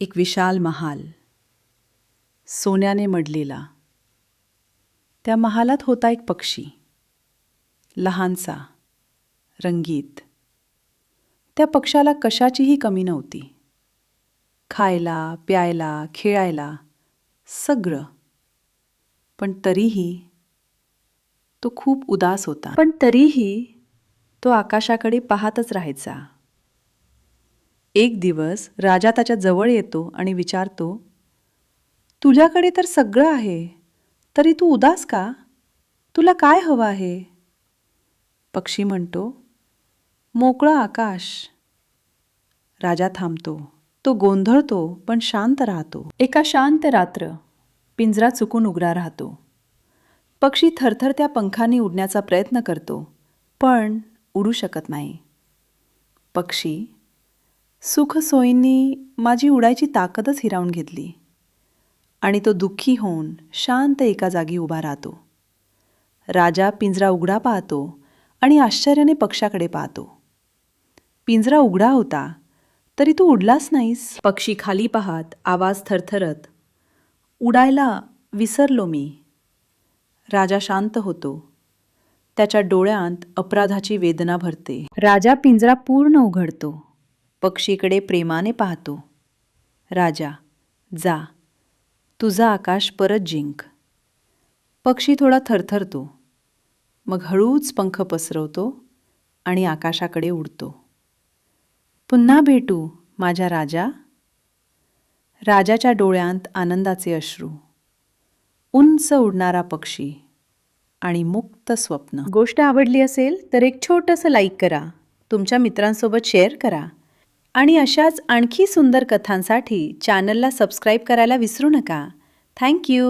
एक विशाल महाल. सोन्याने मडलेला. त्या महालात होता एक पक्षी. लहानसा रंगीत. त्या पक्षाला कशाचीही कमी नव्हती. खायला प्यायला खेळायला सगळं. पण तरीही तो खूप उदास होता. पण तरीही तो आकाशाकडे पाहतच राहायचा. एक दिवस राजा त्याच्याजवळ येतो आणि विचारतो तुझ्याकडे तर सगळं आहे तरी तू उदास का? तुला काय हवं आहे? पक्षी म्हणतो मोकळं आकाश. राजा थांबतो तो गोंधळतो पण शांत राहतो. एका शांत रात्र पिंजरा चुकून उघडा राहतो. पक्षी थरथरत्या पंखांनी उडण्याचा प्रयत्न करतो पण उडू शकत नाही. पक्षी सुखसोयींनी माझी उडायची ताकदच हिरावून घेतली. आणि तो दुःखी होऊन शांत एका जागी उभा राहतो. राजा पिंजरा उघडा पाहतो आणि आश्चर्याने पक्षाकडे पाहतो. पिंजरा उघडा होता तरी तू उडलास नाहीस. पक्षी खाली पाहत आवाज थरथरत उडायला विसरलो मी. राजा शांत होतो. त्याच्या डोळ्यांत अपराधाची वेदना भरते. राजा पिंजरा पूर्ण उघडतो. पक्षीकडे प्रेमाने पाहतो. राजा जा. तुझा आकाश परत जिंक. पक्षी थोडा थरथरतो. मग हळूच पंख पसरवतो आणि आकाशाकडे उडतो. पुन्हा भेटू माझ्या राजा. राजाच्या डोळ्यांत आनंदाचे अश्रू. उंच उडणारा पक्षी आणि मुक्त स्वप्न. गोष्ट आवडली असेल तर एक छोटंसं लाईक करा. तुमच्या मित्रांसोबत शेअर करा. आणि अशाच आणखी सुंदर कथांसाठी चॅनलला सबस्क्राईब करायला विसरू नका. थँक्यू